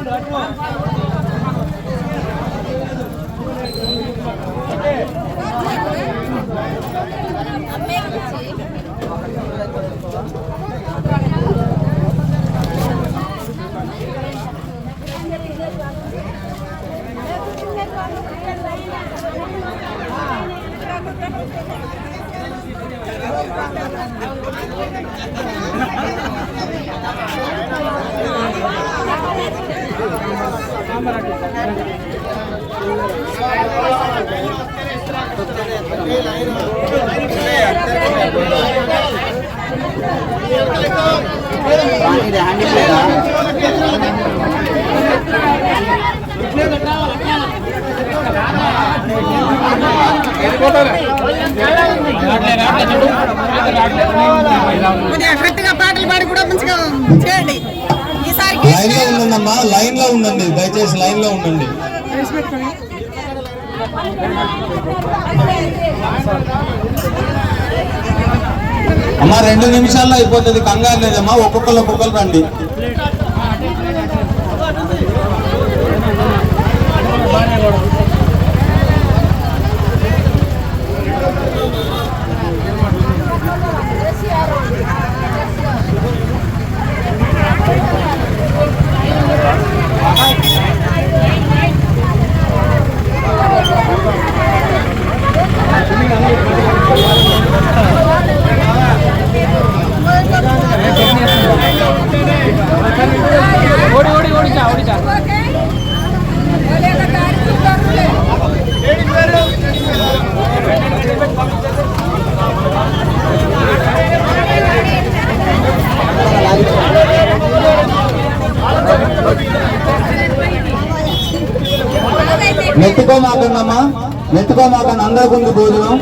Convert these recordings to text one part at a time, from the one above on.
ఉండండి అమ్మా ఒక్కొక్కరు కొద్దిగా గట్టిగా పాటలు పాడి కూడా మంచిగా చేయండి. లైన్లో ఉండండి లైన్లో ఉండండి దయచేసి లైన్లో ఉండండి. అమ్మా రెండు నిమిషాల్లో అయిపోతుంది కంగారు లేదమ్మా ఒక్కొక్కరు ఒక్కొక్కరు రండి. నెత్తుకోమాకండమ్మా. నెత్తుకోమాకండి అందరికి ఉంది భోజనం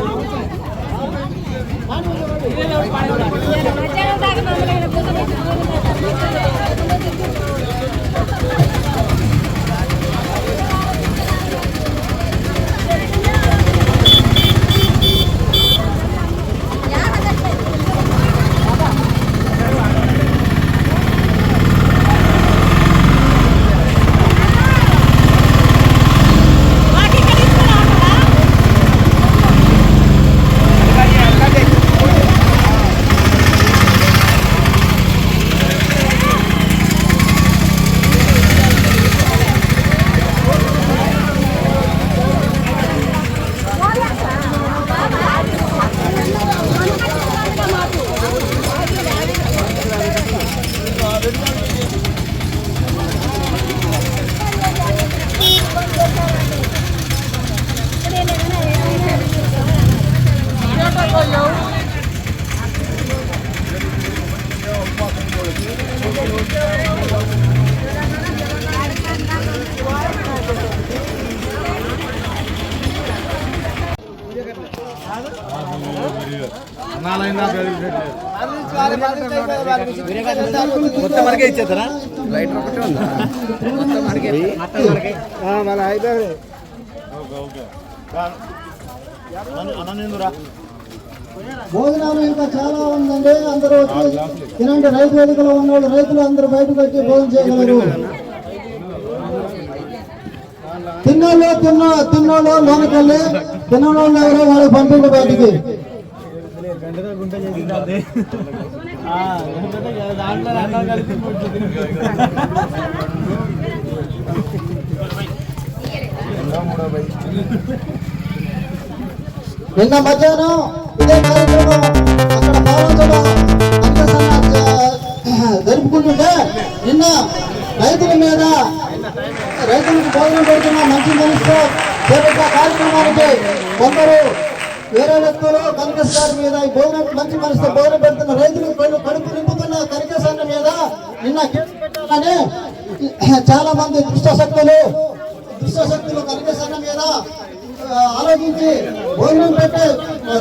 మొత్తం మనకే ఇచ్చేస్తారా? లైటర్ ఒకటే ఉందా? మొత్తం మనకే మొత్తం మనకే మన అయిపోయి భోజనాలు ఇంకా చాలా ఉందండి. అందరూ వచ్చి తినండి. రైతు వేదికలో ఉన్న వాళ్ళు రైతులు అందరూ బయటకు వచ్చి భోజనం చేయగలరు. తిన్నోళ్ళు తిన్న తిన్నోళ్ళు లోనకెళ్ళి తిన్నోళ్ళు ఎవరో వాళ్ళు పంపిండి బయటికి. నిన్న మధ్యాహ్నం ఇదే కార్యక్రమం అక్కడ బాలోచన జరుపుకుంటుంటే నిన్న రైతుల మీద రైతులకు భోజనం పెడుతున్న మంచి మనసుతో చేపట్టిన కార్యక్రమానికి కొందరు వేరే వ్యక్తులు కనకేశ్వర మీద ఈ భోజనం మంచి మనసుతో భోజనం పెడుతున్న రైతులు కడుపు నింపుతున్న కనకేశ్వర మీద నిన్న కేసు పెట్టాలని చాలా మంది దుష్టశక్తులు దుష్టశక్తులు కనకేశ్వర మీద ఆలోచించి భోజనం పెట్టి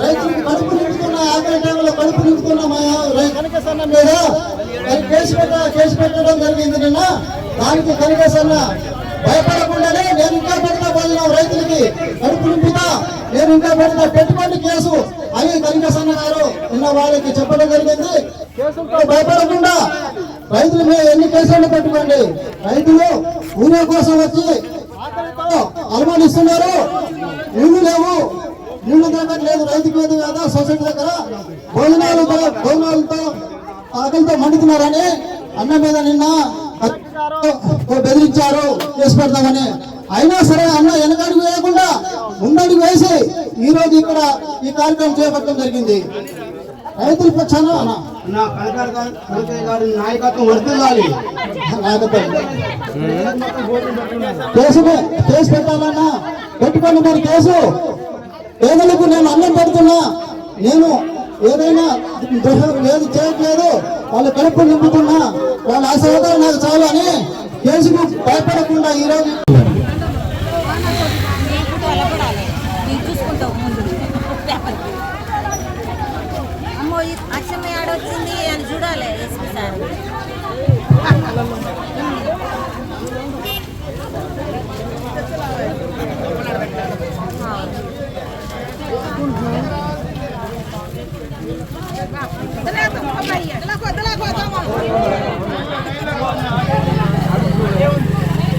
రైతులకు కడుపు నింపుతున్న ఆఖరి టైంలో కడుపు నింపుతున్న కనకేశ్వర మీద కేసు పెట్ట కేసు పెట్టడం జరిగింది నిన్న. దానికి కనకేశ్వర భయపడకుండానే నేను ఇంకా పెడతా భోజనం రైతులకి కడుపు నింపుతా. నేను ఇంకా పెడతా పెట్టుకోండి కేసు. అని కనికసన్న గారు నిన్న వాళ్ళకి చెప్పడం జరిగింది. భయపడకుండా రైతులు మీరు ఎన్ని కేసులు పెట్టుకోండి. రైతులు ఊరే కోసం వచ్చి అనుమానిస్తున్నారు. నీళ్ళు లేవు. నీళ్ళు లేదు రైతుకి లేదు కదా సొసైటీ దగ్గర. భోజనాలతో భోజనాలతో ఆకలితో మండుతున్నారని అన్న మీద నిన్న బెదిరించారు. కేసు పెడతామని అయినా సరే అన్న వెనకడుగు వేయకుండా ముందడుగు వేసి ఈ రోజు ఇక్కడ ఈ కార్యక్రమం చేపట్టడం జరిగింది. రైతుల పక్షాన అన్న నా కలెక్టర్ గారు కలెక్టర్ గారి నాయకత్వం వర్తిల్లాలి. నాయకత్వం కేసు కేసు పెట్టాలన్నా పెట్టుకోండి మరి కేసు. పేదలకు నేను అన్నం పెడుతున్నా. నేను ఏదైనా దోషం లేదు చేయట్లేదు వాళ్ళ కడుపు నింపుతున్నా వాళ్ళ ఆశీర్వాదాలు నాకు చాలు అని కేసుకు భయపడకుండా ఈరోజు రోజు అమ్మో ఈ ఆడొచ్చింది అని చూడాలి ఎస్పీ సార్.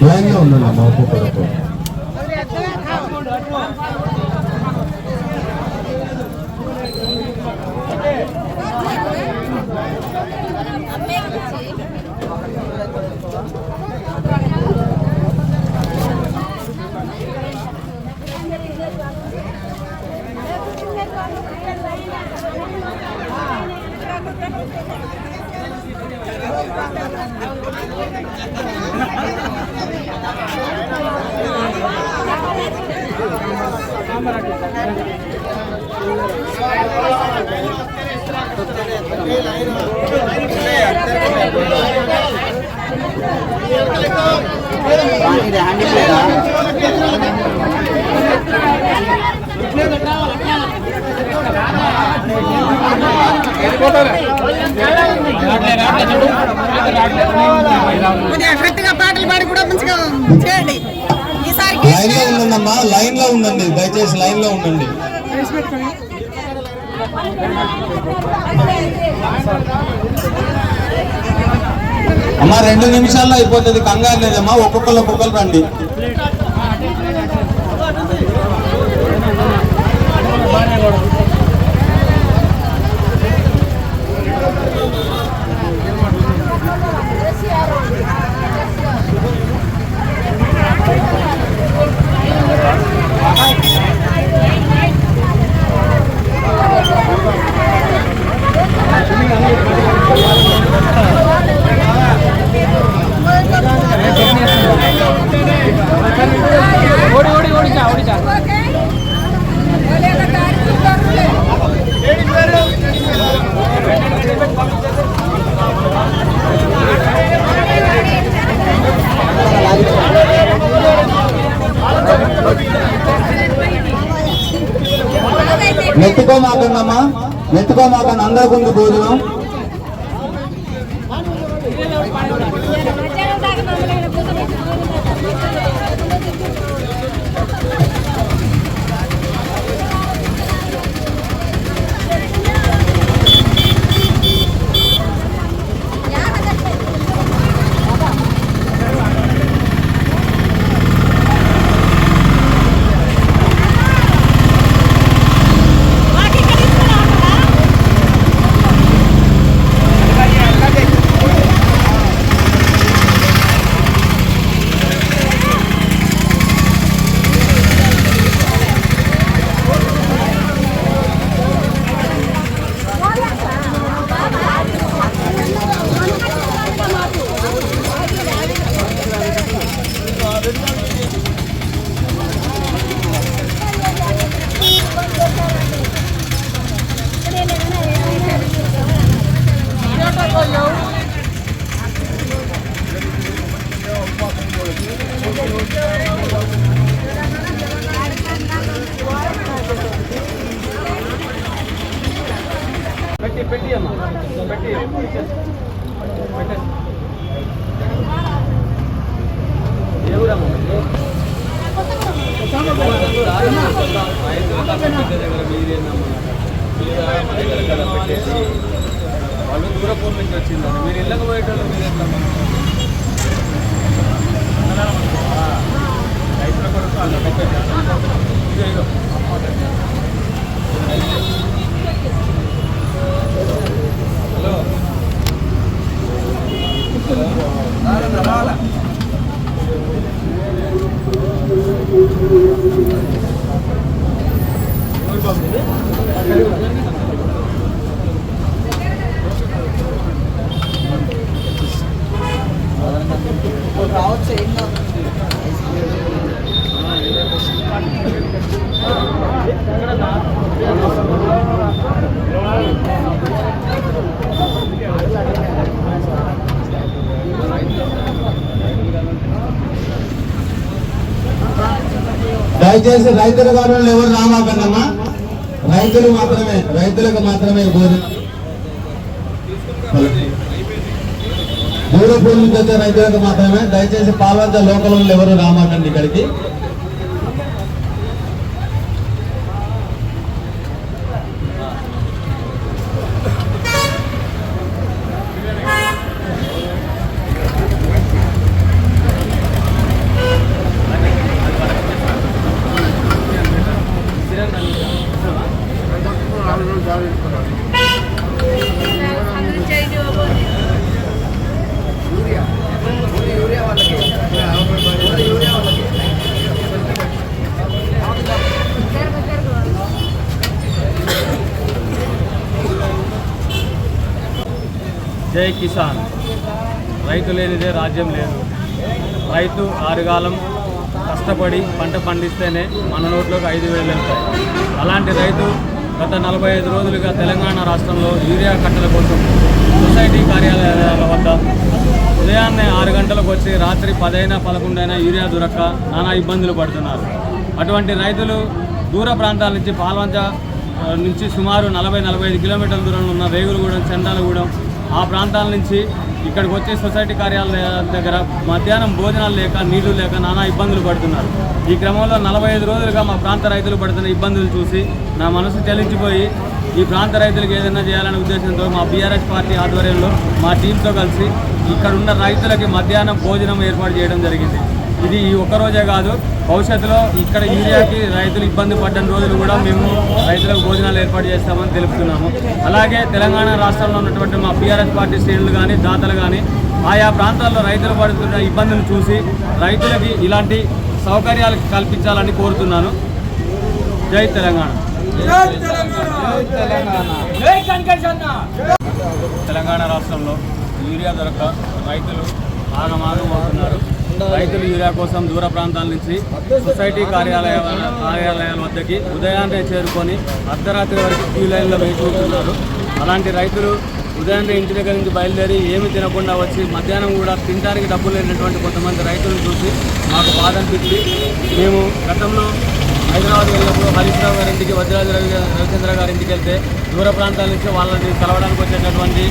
లైన్లో ఉండండి అమ్మా ఒక్కొక్కరు కొద్దిగా పాటలు పాడి కూడా మంచిగా చేయండి. లైన్లో ఉండండి అమ్మా లైన్లో ఉండండి దయచేసి లైన్లో ఉండండి. అమ్మా రెండు నిమిషాల్లో అయిపోతుంది కంగారు లేదమ్మా ఒక్కొక్కరు ఒక్కొక్కరు రండి నెత్తుకోమాకండమ్మా నెత్తుకోమాకండి అందరికి ఉంది భోజనం. దయచేసి రైతుల గారు ఎవరు రామాకన్నమ్మా? రైతులు మాత్రమే రైతులకు మాత్రమే భోజనం. దూర నుంచి వచ్చే రైతులకు మాత్రమే దయచేసి పాల్వంచ లోకల్ ఎవరు రామాకండి ఇక్కడికి. జై కిసాన్. రైతు లేనిదే రాజ్యం లేదు. రైతు ఆరుగాలం కష్టపడి పంట పండిస్తేనే మన నోట్లోకి ఐదు వేలు వెళ్తాయి. అలాంటి రైతు గత నలభై ఐదు రోజులుగా తెలంగాణ రాష్ట్రంలో యూరియా కట్టల కోసం సొసైటీ కార్యాలయాల వద్ద ఉదయాన్నే ఆరు గంటలకు వచ్చి రాత్రి పదైనా పదకొండైనా యూరియా దొరక్క నానా ఇబ్బందులు పడుతున్నారు. అటువంటి రైతులు దూర ప్రాంతాల నుంచి పాల్వంచ నుంచి సుమారు నలభై నలభై ఐదు కిలోమీటర్ల దూరంలో ఉన్న రేగులగూడెం చండాలగూడెం ఆ ప్రాంతాల నుంచి ఇక్కడికి వచ్చే సొసైటీ కార్యాలయాల దగ్గర మధ్యాహ్నం భోజనాలు లేక నీళ్ళు లేక నానా ఇబ్బందులు పడుతున్నారు. ఈ క్రమంలో నలభై ఐదు రోజులుగా మా ప్రాంత రైతులు పడుతున్న ఇబ్బందులు చూసి నా మనసు చలించిపోయి ఈ ప్రాంత రైతులకు ఏదైనా చేయాలనే ఉద్దేశంతో మా బీఆర్ఎస్ పార్టీ ఆధ్వర్యంలో మా టీంతో కలిసి ఇక్కడ ఉన్న రైతులకి మధ్యాహ్నం భోజనం ఏర్పాటు చేయడం జరిగింది. ఇది ఈ ఒక్క రోజే కాదు. భవిష్యత్తులో ఇక్కడ యూరియాకి రైతులు ఇబ్బంది పడ్డ రోజులు కూడా మేము రైతులకు భోజనాలు ఏర్పాటు చేస్తామని తెలుపుతున్నాము. అలాగే తెలంగాణ రాష్ట్రంలో ఉన్నటువంటి మా బీఆర్ఎస్ పార్టీ శ్రేణులు కానీ దాతలు కానీ ఆయా ప్రాంతాల్లో రైతులు పడుతున్న ఇబ్బందులు చూసి రైతులకి ఇలాంటి సౌకర్యాలు కల్పించాలని కోరుతున్నాను. జై తెలంగాణ. తెలంగాణ రాష్ట్రంలో యూరియా దొరక రైతులు ఆగమాగం అవుతున్నారు. రైతులు యూరియా కోసం దూర ప్రాంతాల నుంచి సొసైటీ కార్యాలయ కార్యాలయాల వద్దకి ఉదయాన్నే చేరుకొని అర్ధరాత్రి వరకు క్యూ లైన్లో వేచి ఉంటున్నారు అలాంటి రైతులు ఉదయాన్నే ఇంటి దగ్గర నుంచి బయలుదేరి ఏమి తినకుండా వచ్చి మధ్యాహ్నం కూడా తినడానికి డబ్బులు లేనటువంటి కొంతమంది రైతులను చూసి మాకు బాధ అనిపించింది. మేము గతంలో హైదరాబాద్ వెళ్ళినప్పుడు హరీష్ రావు గారి ఇంటికి వజ్రాజ రవి రవిచంద్ర గారి ఇంటికి వెళ్తే దూర ప్రాంతాల నుంచి వాళ్ళని కలవడానికి వచ్చేటటువంటి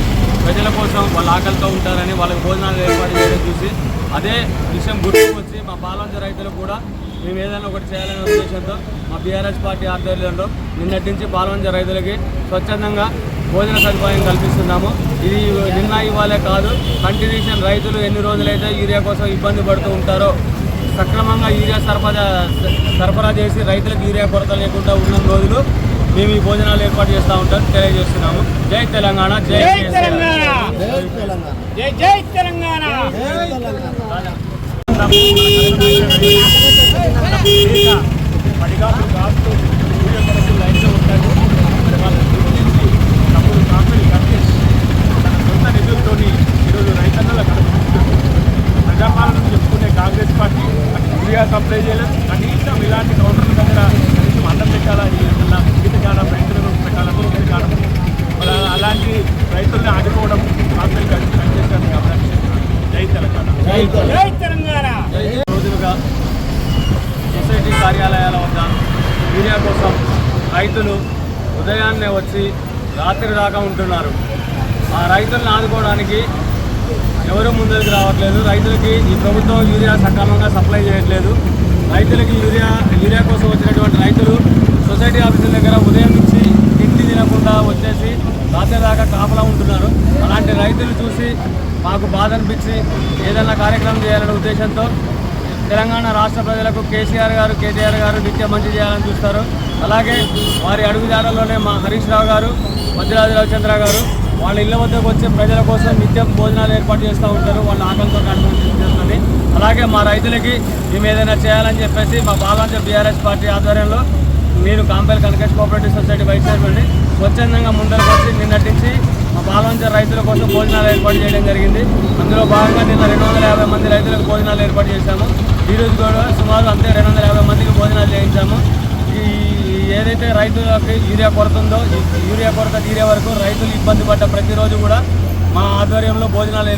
ప్రజల కోసం వాళ్ళ ఆకలితో ఉంటారని వాళ్ళకి భోజనాలు ఏర్పాటు చేయడం చూసి అదే విషయం గుర్తుకు వచ్చి మా పాలంజ రైతులు కూడా మేము ఏదైనా ఒకటి చేయాలనే ఉద్దేశంతో మా బీఆర్ఎస్ పార్టీ ఆధ్వర్యంలో నిన్నటి నుంచి పాల్వంచ రైతులకి స్వచ్ఛందంగా భోజన సదుపాయం కల్పిస్తున్నాము. ఇది నిన్న ఇవ్వాలే కాదు కంటిన్యూషన్ రైతులు ఎన్ని రోజులైతే యూరియా కోసం ఇబ్బంది పడుతూ ఉంటారో సక్రమంగా యూరియా సరఫరా సరఫరా చేసి రైతులకు యూరియా కొరత లేకుండా ఉన్న రోజులు మేము ఈ భోజనాలు ఏర్పాటు చేస్తూ ఉంటాం తెలియజేస్తున్నాము. జై తెలంగాణ జై తెలంగాణ! జై జై తెలంగాణ కాస్తూ యూరియా కొరకు లైన్లో ఉంటారు మరి వాళ్ళని గుర్తించి తప్పుడు కాపీలు కట్టేసి తన సొంత నిధులతోని ఈరోజు రైతన్నల ప్రజాపాలన చెప్పుకునే కాంగ్రెస్ పార్టీ అటు యూరియా సప్లై చేయలేదు కనీసం ఇలాంటి కౌంటర్ల దగ్గర కనీసం అన్నం పెట్టాలా ఇలా గీత కాలం రైతులను పెట్టాలా గీత కాలం మరి అలాంటి రైతుల్ని ఆదుకోవడం కాపీలు కట్టి పనిచేస్తారని గమనించారు జై తెలంగాణ జై తెలంగాణ రోజులుగా సొసైటీ కార్యాలయాల వద్ద యూరియా కోసం రైతులు ఉదయాన్నే వచ్చి రాత్రి దాకా ఉంటున్నారు. ఆ రైతులను ఆదుకోవడానికి ఎవరు ముందుకు రావట్లేదు. రైతులకి ఈ ప్రభుత్వం యూరియా సక్రమంగా సప్లై చేయట్లేదు. రైతులకి యూరియా యూరియా కోసం వచ్చినటువంటి రైతులు సొసైటీ ఆఫీసుల దగ్గర ఉదయం నుంచి తిండి తినకుండా వచ్చేసి రాత్రి దాకా కాపలా ఉంటున్నారు. అలాంటి రైతులు చూసి మాకు బాధ అనిపించి ఏదైనా కార్యక్రమం చేయాలనే ఉద్దేశంతో తెలంగాణ రాష్ట్ర ప్రజలకు కేసీఆర్ గారు కేటీఆర్ గారు నిత్య మంచి చేయాలని చూస్తారు. అలాగే వారి అడుగుదారంలోనే మా హరీష్ రావు గారు వజ్రాజు రవిచంద్ర గారు వాళ్ళ ఇళ్ళ వద్దకు వచ్చే ప్రజల కోసం నిత్యం భోజనాలు ఏర్పాటు చేస్తూ ఉంటారు. వాళ్ళ ఆకలితో కట్టుకుంటుంది అలాగే మా రైతులకి మేము ఏదైనా చేయాలని చెప్పేసి మా బాలాంజ బీఆర్ఎస్ పార్టీ ఆధ్వర్యంలో నేను కాంపేల్ కనకేష్ కోఆపరేటివ్ సొసైటీ వైస్ చైర్మన్ స్వచ్ఛందంగా ముందరకు వచ్చి నిన్నటించి మా బాలాంచ రైతుల కోసం భోజనాలు ఏర్పాటు చేయడం జరిగింది. అందులో భాగంగా నిన్న రెండు వందల యాభై మంది రైతులకు భోజనాలు ఏర్పాటు చేశాము. ఈ రోజు కూడా సుమారు అంతే రెండు వందల యాభై మందికి భోజనాలు చేయించాము. ఈ ఏదైతే రైతులకి యూరియా కొరత ఉందో యూరియా కొరత తీరే వరకు రైతులు ఇబ్బంది పడ్డ ప్రతిరోజు కూడా మా ఆధ్వర్యంలో భోజనాలు